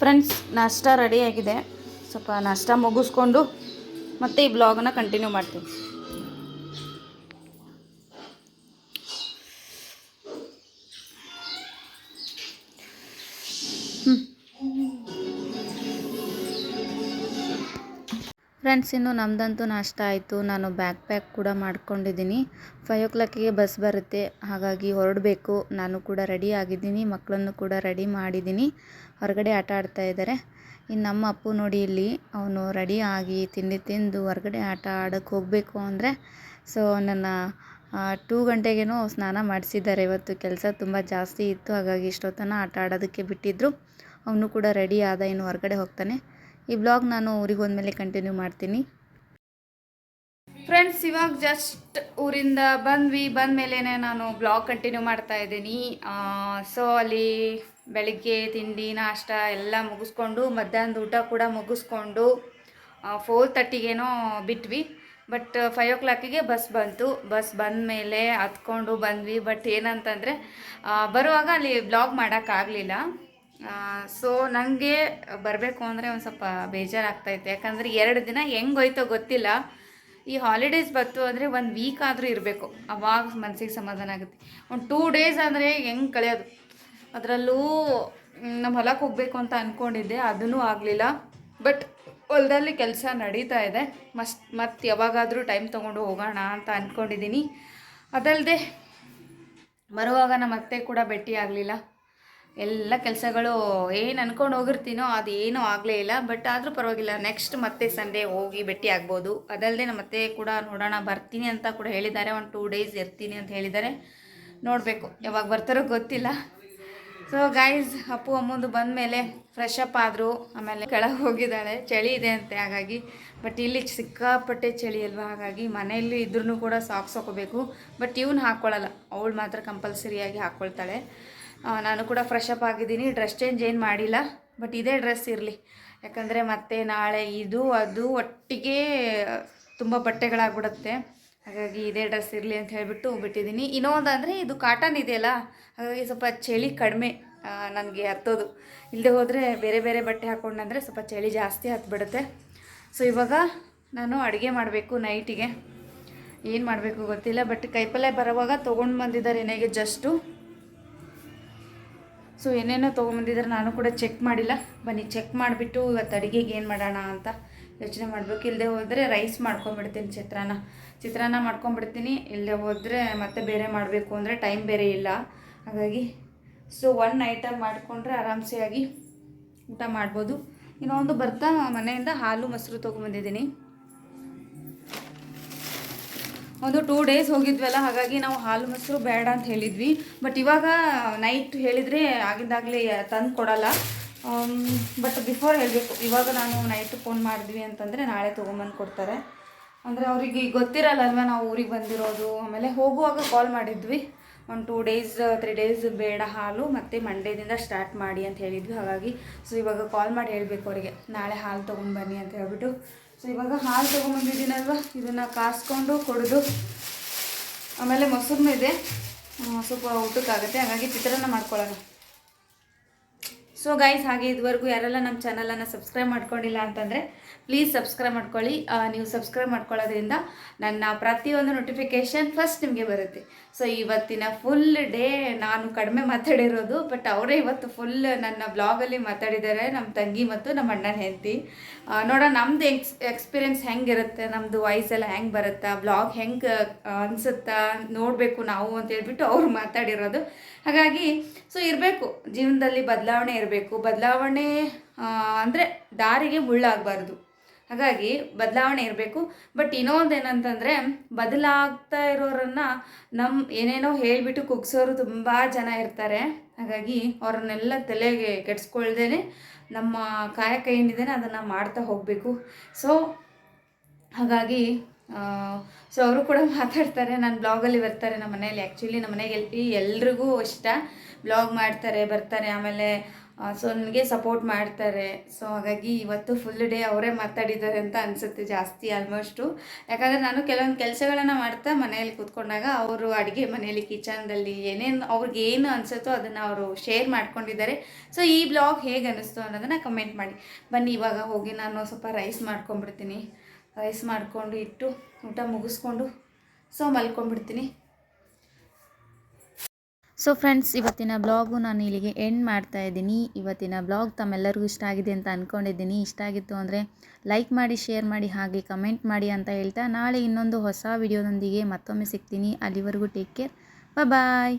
ಫ್ರೆಂಡ್ಸ್ ನಾಷ್ಟ ರೆಡಿಯಾಗಿದೆ ಸ್ವಲ್ಪ ನಾಷ್ಟ ಮುಗಿಸ್ಕೊಂಡು ಮತ್ತೆ ಈ ಬ್ಲಾಗನ್ನ ಕಂಟಿನ್ಯೂ ಮಾಡ್ತೀನಿ. ಫ್ರೆಂಡ್ಸ್ ಇನ್ನು ನಮ್ಮದಂತೂ ನಾಷ್ಟ ಆಯಿತು. ನಾನು ಬ್ಯಾಕ್ ಪ್ಯಾಕ್ ಕೂಡ ಮಾಡ್ಕೊಂಡಿದ್ದೀನಿ. ಫೈವ್ ಓ ಕ್ಲಾಕಿಗೆ ಬಸ್ ಬರುತ್ತೆ. ಹಾಗಾಗಿ ಹೊರಡಬೇಕು. ನಾನು ಕೂಡ ರೆಡಿ ಆಗಿದ್ದೀನಿ. ಮಕ್ಕಳನ್ನು ಕೂಡ ರೆಡಿ ಮಾಡಿದ್ದೀನಿ. ಹೊರಗಡೆ ಆಟ ಆಡ್ತಾ ಇದ್ದಾರೆ. ಇನ್ನು ನಮ್ಮ ಅಪ್ಪು ನೋಡಿ ಇಲ್ಲಿ, ಅವನು ರೆಡಿ ಆಗಿ ತಿಂಡಿ ತಿಂದು ಹೊರಗಡೆ ಆಟ ಆಡೋಕ್ಕೆ ಹೋಗಬೇಕು ಅಂದರೆ ಸೊ ನನ್ನ ಟೂ ಗಂಟೆಗೇನೋ ಸ್ನಾನ ಮಾಡಿಸಿದ್ದಾರೆ. ಇವತ್ತು ಕೆಲಸ ತುಂಬ ಜಾಸ್ತಿ ಇತ್ತು. ಹಾಗಾಗಿ ಇಷ್ಟೊತ್ತನ ಆಟ ಆಡೋದಕ್ಕೆ ಬಿಟ್ಟಿದ್ದರು ಅವನು ಕೂಡ ರೆಡಿ ಆದ ಇನ್ನು ಹೊರಗಡೆ ಹೋಗ್ತಾನೆ. ಈ ಬ್ಲಾಗ್ ನಾನು ಊರಿಗೆ ಹೋದ್ಮೇಲೆ ಕಂಟಿನ್ಯೂ ಮಾಡ್ತೀನಿ. ಫ್ರೆಂಡ್ಸ್ ಇವಾಗ ಜಸ್ಟ್ ಊರಿಂದ ಬಂದ್ವಿ. ಬಂದ ಮೇಲೇ ನಾನು ಬ್ಲಾಗ್ ಕಂಟಿನ್ಯೂ ಮಾಡ್ತಾ ಇದ್ದೀನಿ. ಸೊ ಅಲ್ಲಿ ಬೆಳಿಗ್ಗೆ ತಿಂಡಿ, ನಾಷ್ಟ ಎಲ್ಲ ಮುಗಿಸ್ಕೊಂಡು, ಮಧ್ಯಾಹ್ನದ ಊಟ ಕೂಡ ಮುಗಿಸ್ಕೊಂಡು ಫೋರ್ ತರ್ಟಿಗೇನೋ ಬಿಟ್ವಿ. ಬಟ್ ಫೈವ್ ಓ ಕ್ಲಾಕಿಗೆ ಬಸ್ ಬಂತು. ಬಸ್ ಬಂದ ಮೇಲೆ ಹತ್ಕೊಂಡು ಬಂದ್ವಿ. ಬಟ್ ಏನಂತಂದರೆ ಬರುವಾಗ ಅಲ್ಲಿ ಬ್ಲಾಗ್ ಮಾಡೋಕ್ಕಾಗಲಿಲ್ಲ ಸೊ ನನಗೆ ಬರಬೇಕು ಅಂದರೆ ಒಂದು ಸ್ವಲ್ಪ ಬೇಜಾರಾಗ್ತೈತೆ. ಯಾಕಂದರೆ ಎರಡು ದಿನ ಹೆಂಗೆ ಹೋಯ್ತೋ ಗೊತ್ತಿಲ್ಲ. ಈ ಹಾಲಿಡೇಸ್ ಬಂತು ಅಂದರೆ ಒಂದು ವೀಕ್ ಆದರೂ ಇರಬೇಕು. ಅವಾಗ ಮನಸ್ಸಿಗೆ ಸಮಾಧಾನ ಆಗುತ್ತೆ. ಒಂದು ಟೂ ಡೇಸ್ ಅಂದರೆ ಹೆಂಗೆ ಕಳೆಯೋದು? ಅದರಲ್ಲೂ ನಮ್ಮ ಹೊಲಕ್ಕೆ ಹೋಗಬೇಕು ಅಂತ ಅಂದ್ಕೊಂಡಿದ್ದೆ ಅದೂ ಆಗಲಿಲ್ಲ. ಬಟ್ ಹೊಲದಲ್ಲಿ ಕೆಲಸ ನಡೀತಾ ಇದೆ. ಮಸ್ತ್ ಮತ್ತು ಯಾವಾಗಾದರೂ ಟೈಮ್ ತೊಗೊಂಡು ಹೋಗೋಣ ಅಂತ ಅಂದ್ಕೊಂಡಿದ್ದೀನಿ ಅದಲ್ಲದೆ ಬರುವಾಗ ನಮ್ಮ ಅತ್ತೆ ಕೂಡ ಭೇಟಿ ಆಗಲಿಲ್ಲ. ಎಲ್ಲ ಕೆಲಸಗಳು ಏನು ಅನ್ಕೊಂಡು ಹೋಗಿರ್ತೀನೋ ಅದು ಏನೂ ಆಗಲೇ ಇಲ್ಲ ಬಟ್ ಆದರೂ ಪರವಾಗಿಲ್ಲ. ನೆಕ್ಸ್ಟ್ ಮತ್ತೆ ಸಂಡೇ ಹೋಗಿ ಭೇಟಿ ಆಗ್ಬೋದು. ಅದಲ್ಲದೆ ನಮ್ಮ ಮತ್ತೆ ಕೂಡ ನೋಡೋಣ, ಬರ್ತೀನಿ ಅಂತ ಕೂಡ ಹೇಳಿದ್ದಾರೆ. ಒಂದು ಟೂ ಡೇಸ್ ಇರ್ತೀನಿ ಅಂತ ಹೇಳಿದ್ದಾರೆ. ನೋಡಬೇಕು, ಯಾವಾಗ ಬರ್ತಾರೋ ಗೊತ್ತಿಲ್ಲ. ಸೊ ಗೈಸ್ ಅಪ್ಪು ಅಮ್ಮಂದು ಬಂದ ಮೇಲೆ ಫ್ರೆಶ್ ಅಪ್ ಆದರು. ಆಮೇಲೆ ಕೆಳಗೆ ಹೋಗಿದ್ದಾಳೆ. ಚಳಿ ಇದೆ ಅಂತೆ, ಹಾಗಾಗಿ. ಬಟ್ ಇಲ್ಲಿ ಸಿಕ್ಕಾಪಟ್ಟೆ ಚಳಿ ಅಲ್ವಾ, ಹಾಗಾಗಿ ಮನೆಯಲ್ಲಿ ಇದ್ರೂ ಕೂಡ ಸಾಕ್ಸ್ ಹಾಕೋಬೇಕು ಬಟ್ ಇವ್ನು ಹಾಕ್ಕೊಳ್ಳಲ್ಲ ಅವಳು ಮಾತ್ರ ಕಂಪಲ್ಸರಿಯಾಗಿ ಹಾಕ್ಕೊಳ್ತಾಳೆ. ನಾನು ಕೂಡ ಫ್ರೆಶ್ ಅಪ್ ಆಗಿದ್ದೀನಿ. ಡ್ರೆಸ್ ಚೇಂಜ್ ಏನು ಮಾಡಿಲ್ಲ ಬಟ್ ಇದೇ ಡ್ರೆಸ್ ಇರಲಿ. ಯಾಕಂದರೆ ಮತ್ತೆ ನಾಳೆ ಇದು, ಅದು ಒಟ್ಟಿಗೆ ತುಂಬ ಬಟ್ಟೆಗಳಾಗ್ಬಿಡುತ್ತೆ. ಹಾಗಾಗಿ ಇದೇ ಡ್ರೆಸ್ ಇರಲಿ ಅಂತ ಹೇಳಿಬಿಟ್ಟು ಬಿಟ್ಟಿದ್ದೀನಿ. ಇನ್ನೊಂದು ಅಂದರೆ ಇದು ಕಾಟನ್ ಇದೆಯಲ್ಲ, ಹಾಗಾಗಿ ಸ್ವಲ್ಪ ಚಳಿ ಕಡಿಮೆ ನನಗೆ ಹತ್ತೋದು. ಇಲ್ಲದೆ ಹೋದರೆ ಬೇರೆ ಬೇರೆ ಬಟ್ಟೆ ಹಾಕ್ಕೊಂಡಂದರೆ ಸ್ವಲ್ಪ ಚಳಿ ಜಾಸ್ತಿ ಹತ್ಬಿಡುತ್ತೆ. ಸೊ ಇವಾಗ ನಾನು ಅಡುಗೆ ಮಾಡಬೇಕು ನೈಟಿಗೆ ಏನು ಮಾಡಬೇಕು ಗೊತ್ತಿಲ್ಲ ಬಟ್ ಕೈಪಲ್ಯ ಬರೋವಾಗ ತೊಗೊಂಡು ಬಂದಿದ್ದಾರೆ ನನಗೆ ಜಸ್ಟು ಸೊ ಏನೇನೋ ತೊಗೊಂಬಂದಿದ್ದಾರೆ ನಾನು ಕೂಡ ಚೆಕ್ ಮಾಡಿಲ್ಲ. ಬನ್ನಿ ಚೆಕ್ ಮಾಡಿಬಿಟ್ಟು ಇವತ್ತು ಅಡುಗೆಗೆ ಏನು ಮಾಡೋಣ ಅಂತ ಯೋಚನೆ ಮಾಡಬೇಕು. ಇಲ್ಲದೆ ಹೋದರೆ ರೈಸ್ ಮಾಡ್ಕೊಂಬಿಡ್ತೀನಿ ಚಿತ್ರಾನ್ನ. ಚಿತ್ರಾನ್ನ ಮಾಡ್ಕೊಂಬಿಡ್ತೀನಿ ಇಲ್ಲದೆ ಹೋದರೆ ಮತ್ತೆ ಬೇರೆ ಮಾಡಬೇಕು ಅಂದರೆ ಟೈಮ್ ಬೇರೆ ಇಲ್ಲ. ಹಾಗಾಗಿ ಸೊ ಒನ್ ಐಟಮ್ ಮಾಡಿಕೊಂಡ್ರೆ ಆರಾಮ್ಸೆಯಾಗಿ ಊಟ ಮಾಡ್ಬೋದು. ಇನ್ನೊಂದು ಬರ್ತಾ ಮನೆಯಿಂದ ಹಾಲು, ಮೊಸರು ತೊಗೊಂಬಂದಿದ್ದೀನಿ ಒಂದು ಟೂ ಡೇಸ್ ಹೋಗಿದ್ವಲ್ಲ, ಹಾಗಾಗಿ ನಾವು ಹಾಲು ಮೊಸರು ಬೇಡ ಅಂತ ಹೇಳಿದ್ವಿ. ಬಟ್ ಇವಾಗ ನೈಟ್ ಹೇಳಿದರೆ ಆಗಿದ್ದಾಗಲೇ ತಂದು ಕೊಡಲ್ಲ. ಬಟ್ ಬಿಫೋರ್ ಹೇಳಬೇಕು, ಇವಾಗ ನಾನು ನೈಟ್ ಫೋನ್ ಮಾಡಿದ್ವಿ ಅಂತಂದರೆ ನಾಳೆ ತೊಗೊಂಬಂದು ಕೊಡ್ತಾರೆ. ಅಂದರೆ ಅವರಿಗೆ ಗೊತ್ತಿರಲ್ಲ ಅಲ್ವಾ ನಾವು ಊರಿಗೆ ಬಂದಿರೋದು. ಆಮೇಲೆ ಹೋಗುವಾಗ ಕಾಲ್ ಮಾಡಿದ್ವಿ. ಒಂದು ಟೂ ಡೇಸ್ ತ್ರೀ ಡೇಸ್ ಬೇಡ ಹಾಲು, ಮತ್ತು ಮಂಡೇದಿಂದ ಸ್ಟಾರ್ಟ್ ಮಾಡಿ ಅಂತ ಹೇಳಿದ್ವಿ. ಹಾಗಾಗಿ ಸೊ ಇವಾಗ ಕಾಲ್ ಮಾಡಿ ಹೇಳಬೇಕು ಅವರಿಗೆ. ನಾಳೆ ಹಾಲು ತೊಗೊಂಡ್ಬನ್ನಿ ಅಂತ ಹೇಳ್ಬಿಟ್ಟು. ಸೊ ಇವಾಗ ಹಾಲು ತೊಗೊಂಬಂದಿದ್ದೀನಲ್ವ ಇದನ್ನು ಕಾಸ್ಕೊಂಡು ಕೊಡೋದು ಆಮೇಲೆ ಮೊಸರು ಇದೆ. ಸ್ವಲ್ಪ ಊಟಕ್ಕಾಗುತ್ತೆ. ಹಾಗಾಗಿ ಚಿತ್ರಾನ್ನ ಮಾಡ್ಕೊಳ್ಳೋಣ. ಸೊ ಗೈಸ್ ಹಾಗೆ ಇದುವರೆಗೂ ಯಾರೆಲ್ಲ ನಮ್ಮ ಚಾನಲನ್ನು ಸಬ್ಸ್ಕ್ರೈಬ್ ಮಾಡ್ಕೊಂಡಿಲ್ಲ ಅಂತಂದರೆ ಪ್ಲೀಸ್ ಸಬ್ಸ್ಕ್ರೈಬ್ ಮಾಡ್ಕೊಳ್ಳಿ. ನೀವು ಸಬ್ಸ್ಕ್ರೈಬ್ ಮಾಡ್ಕೊಳ್ಳೋದ್ರಿಂದ ನನ್ನ ಪ್ರತಿಯೊಂದು ನೋಟಿಫಿಕೇಷನ್ ಫಸ್ಟ್ ನಿಮಗೆ ಬರುತ್ತೆ. ಸೊ ಇವತ್ತಿನ ಫುಲ್ ಡೇ ನಾನು ಕಡಿಮೆ ಮಾತಾಡಿರೋದು ಬಟ್ ಅವರೇ ಇವತ್ತು ಫುಲ್ ನನ್ನ ಬ್ಲಾಗಲ್ಲಿ ಮಾತಾಡಿದ್ದಾರೆ, ನಮ್ಮ ತಂಗಿ ಮತ್ತು ನಮ್ಮ ಅಣ್ಣನ ಹೆಂಡತಿ. ನೋಡೋಣ, ನಮ್ದು ಎಕ್ಸ್ ಎಕ್ಸ್ಪೀರಿಯೆನ್ಸ್ ಹೆಂಗಿರುತ್ತೆ ನಮ್ಮದು ವಾಯ್ಸ್ ಎಲ್ಲ ಹೆಂಗೆ ಬರುತ್ತಾ ಬ್ಲಾಗ್ ಹೆಂಗೆ ಅನಿಸುತ್ತಾ, ನೋಡಬೇಕು ನಾವು ಅಂತ ಹೇಳ್ಬಿಟ್ಟು ಅವ್ರು ಮಾತಾಡಿರೋದು. ಹಾಗಾಗಿ ಸೊ ಇರಬೇಕು, ಜೀವನದಲ್ಲಿ ಬದಲಾವಣೆ ಇರಬೇಕು. ಬದಲಾವಣೆ ಅಂದರೆ ದಾರಿಗೆ ಮುಳ್ಳಾಗಬಾರ್ದು. ಹಾಗಾಗಿ, ಬದಲಾವಣೆ ಇರಬೇಕು. ಬಟ್ ಇನ್ನೊಂದು ಏನಂತಂದರೆ ಬದಲಾಗ್ತಾ ಇರೋರನ್ನ ನಮ್ಮ ಏನೇನೋ ಹೇಳಿಬಿಟ್ಟು ಕುಗ್ಸೋರು ತುಂಬ ಜನ ಇರ್ತಾರೆ. ಹಾಗಾಗಿ, ಅವ್ರನ್ನೆಲ್ಲ ತಲೆಗೆ ಕೆಡಿಸ್ಕೊಳ್ದೇ ನಮ್ಮ ಕಾಯಕ ಏನಿದೆ ಅದನ್ನು ಮಾಡ್ತಾ ಹೋಗಬೇಕು. ಸೊ ಹಾಗಾಗಿ ಸೊ ಅವರು ಕೂಡ ಮಾತಾಡ್ತಾರೆ. ನಾನು ಬ್ಲಾಗಲ್ಲಿ ಬರ್ತಾರೆ ನಮ್ಮ ಮನೇಲಿ ಆ್ಯಕ್ಚುಲಿ ನಮ್ಮ ಮನೆಗೆ ಎಲ್ ಎಲ್ರಿಗೂ ಇಷ್ಟ. ಬ್ಲಾಗ್ ಮಾಡ್ತಾರೆ, ಬರ್ತಾರೆ. ಆಮೇಲೆ ಸೊ ನನಗೆ ಸಪೋರ್ಟ್ ಮಾಡ್ತಾರೆ. ಸೊ ಹಾಗಾಗಿ ಇವತ್ತು ಫುಲ್ ಡೇ ಅವರೇ ಮಾತಾಡಿದ್ದಾರೆ ಅಂತ ಅನಿಸುತ್ತೆ ಜಾಸ್ತಿ ಆಲ್ಮೋಸ್ಟು ಯಾಕಂದರೆ ನಾನು ಕೆಲವೊಂದು ಕೆಲಸಗಳನ್ನು ಮಾಡ್ತಾ ಮನೆಯಲ್ಲಿ ಕೂತ್ಕೊಂಡಾಗ ಅವರು ಅಡುಗೆ ಮನೆಯಲ್ಲಿ ಕಿಚನ್ದಲ್ಲಿ ಏನೇನು ಅವ್ರಿಗೆ ಏನು ಅನಿಸುತ್ತೋ ಅದನ್ನು ಅವರು ಶೇರ್ ಮಾಡ್ಕೊಂಡಿದ್ದಾರೆ. ಸೊ ಈ ಬ್ಲಾಗ್ ಹೇಗೆ ಅನ್ನಿಸ್ತು ಅನ್ನೋದನ್ನು ಕಮೆಂಟ್ ಮಾಡಿ. ಬನ್ನಿ, ಇವಾಗ ಹೋಗಿ ನಾನು ಸ್ವಲ್ಪ ರೈಸ್ ಮಾಡ್ಕೊಂಡ್ಬಿಡ್ತೀನಿ. ರೈಸ್ ಮಾಡಿಕೊಂಡು ಇಟ್ಟು ಊಟ ಮುಗಿಸ್ಕೊಂಡು ಸೊ ಮಲ್ಕೊಂಡ್ಬಿಡ್ತೀನಿ. ಸೊ ಫ್ರೆಂಡ್ಸ್ ಇವತ್ತಿನ ಬ್ಲಾಗು ನಾನು ಇಲ್ಲಿಗೆ ಎಂಡ್ ಮಾಡ್ತಾ ಇದ್ದೀನಿ. ಇವತ್ತಿನ ಬ್ಲಾಗ್ ತಮ್ಮೆಲ್ಲರಿಗೂ ಇಷ್ಟ ಆಗಿದೆ ಅಂತ ಅಂದ್ಕೊಂಡಿದ್ದೀನಿ ಇಷ್ಟ ಆಗಿತ್ತು ಅಂದರೆ ಲೈಕ್ ಮಾಡಿ ಶೇರ್ ಮಾಡಿ, ಹಾಗೆ ಕಮೆಂಟ್ ಮಾಡಿ ಅಂತ ಹೇಳ್ತಾ ನಾಳೆ ಇನ್ನೊಂದು ಹೊಸ ವಿಡಿಯೋದೊಂದಿಗೆ ಮತ್ತೊಮ್ಮೆ ಸಿಗ್ತೀನಿ. ಅಲ್ಲಿವರೆಗೂ ಟೇಕ್ ಕೇರ್ ಬಾಯ್